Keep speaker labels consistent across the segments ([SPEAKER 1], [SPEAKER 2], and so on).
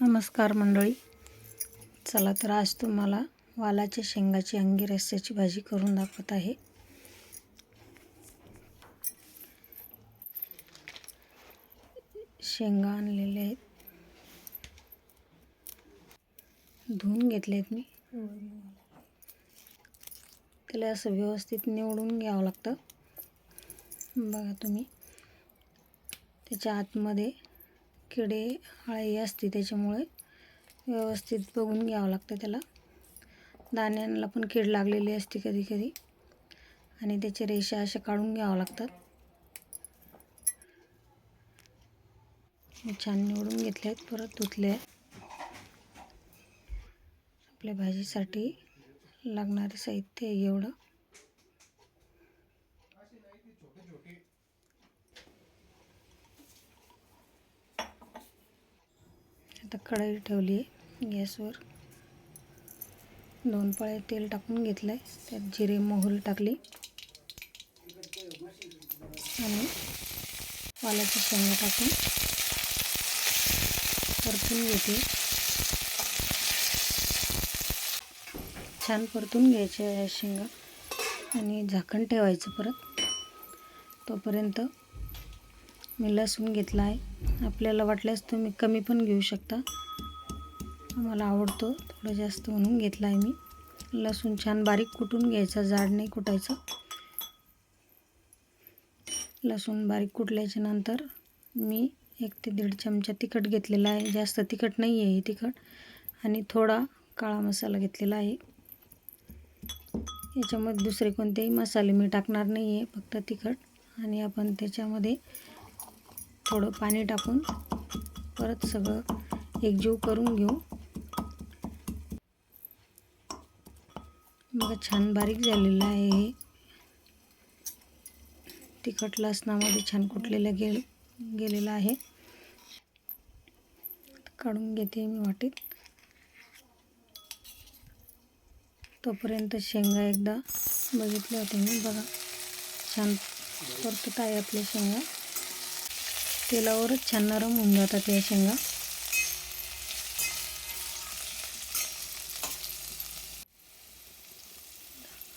[SPEAKER 1] नमस्कार मंडळी. चला तर आज तुम्हाला वालाच्या शेंगाची अंगी रस्स्याची भाजी करून दाखवत आहे. शेंगा आणलेले आहेत. धुवून घेतले आहेत मी. त्याला असं व्यवस्थित निवडून घ्यावं लागतं. बघा तुम्ही. त्याच्या आतमध्ये किडे आळी असते त्याच्यामुळे व्यवस्थित बघून घ्यावं लागतं त्याला. दाण्यांना पण कीड लागलेली असते कधी कधी. आणि त्याचे रेषा अशा काढून घ्यावं लागतात. छान निवडून घेतले आहेत परत धुतले आहेत. आपल्या भाजीसाठी लागणारे साहित्य आहे एवढं. आता कढई ठेवली आहे गॅसवर. दोन पळे तेल टाकून घेतलं आहे त्यात जिरे मोहरी टाकली. आणि वालाची शेंगा टाकून परतून घेते. छान परतून घ्यायच्या शेंगा. आणि झाकण ठेवायचं परत. तोपर्यंत मी लसूण घेतला आहे आपल्याला वाटल्यास तुम्ही कमी पण घेऊ शकता. मला आवडतो थोडं जास्त म्हणून घेतला आहे मी. लसूण छान बारीक कुटून घ्यायचा जाड नाही कुटायचं. लसूण बारीक कुटल्याच्या नंतर मी एक ते दीड चमचा तिखट घेतलेला आहे. जास्त तिखट नाही आहे तिखट. आणि थोडा काळा मसाला घेतलेला आहे. याच्यामध्ये दुसरे कोणतेही मसाले मी टाकणार नाही आहे फक्त तिखट. आणि आपण त्याच्यामध्ये थोडं पाणी टाकून परत सगळं एकजीव करून घेऊ. बघा छान बारीक झालेलं आहे हे. तिखट लसणामध्ये छान कुटलेलं गे गेलेलं आहे. काढून घेते मी वाटीत. तोपर्यंत शेंगा एकदा बघितल्या होत्या मी. बघा छान परतत आहे आपल्या शेंगा. तेलावरच छान नरम होऊन जातात या शेंगा.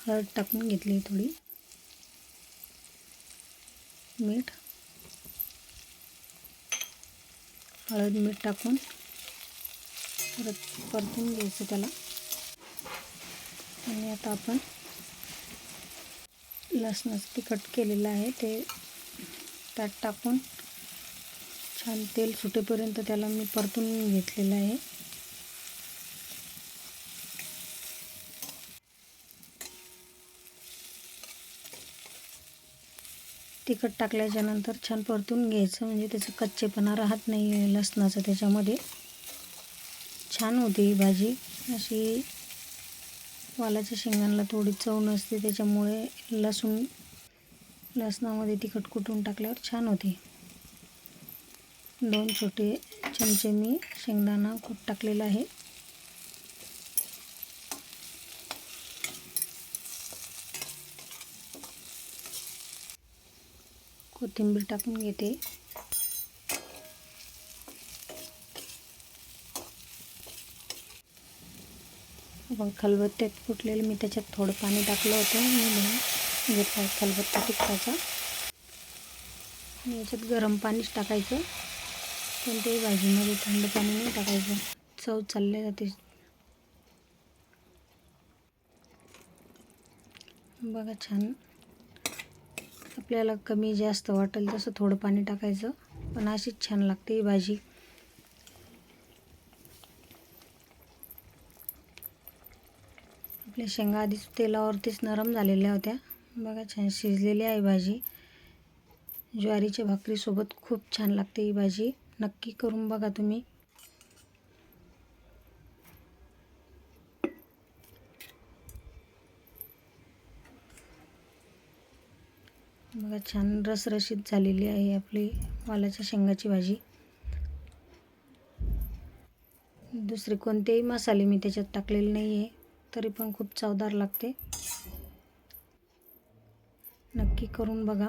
[SPEAKER 1] हळद टाकून घेतली थोडी. मीठ. हळद मीठ टाकून परत परतून घ्यायचं त्याला. आणि आता आपण लसणाचं तिखट केलेलं आहे ते त्यात टाकून छान तेल सुटेपर्यंत त्याला मी परतून घेतलेलं आहे. तिखट टाकल्याच्या नंतर छान परतून घ्यायचं म्हणजे त्याचं कच्चेपणा राहत नाही लसणाचं त्याच्यामध्ये. छान होते ही भाजी. अशी वालाच्या शेंगांना थोडी चव नसते त्याच्यामुळे लसूण लसणामध्ये तिखट कुटून टाकल्यावर छान होते. दोन छोटे चमचे मी शेंगदाणा खूप टाकलेला आहे. कोथिंबीर टाकून घेते. आपण खलबत्त्यात फुटलेलं मी त्याच्यात थोडं पाणी टाकलं होतं. मी घेतला म्हणजे खलबत्ता तिखटाचा याच्यात गरम पाणीच टाकायचं. कोणत्याही भाजीमध्ये थंड पाणी नाही टाकायचं. चव चालले जाते. बघा छान. आपल्याला कमी जास्त वाटेल तसं थोडं पाणी टाकायचं. पण अशीच छान लागते ही भाजी. आपल्या शेंगा आधीच तेलावरतीच नरम झालेल्या होत्या. बघा छान शिजलेली आहे भाजी. ज्वारीच्या भाकरीसोबत खूप छान लागते ही भाजी. नक्की करून बघा तुम्ही. बघा छान रसरशीत झालेली आहे आपली वालाच्या शेंगाची भाजी. दुसरे कोणतेही मसाले मी त्याच्यात टाकलेले नाही आहे तरी पण खूप चवदार लागते. नक्की करून बघा.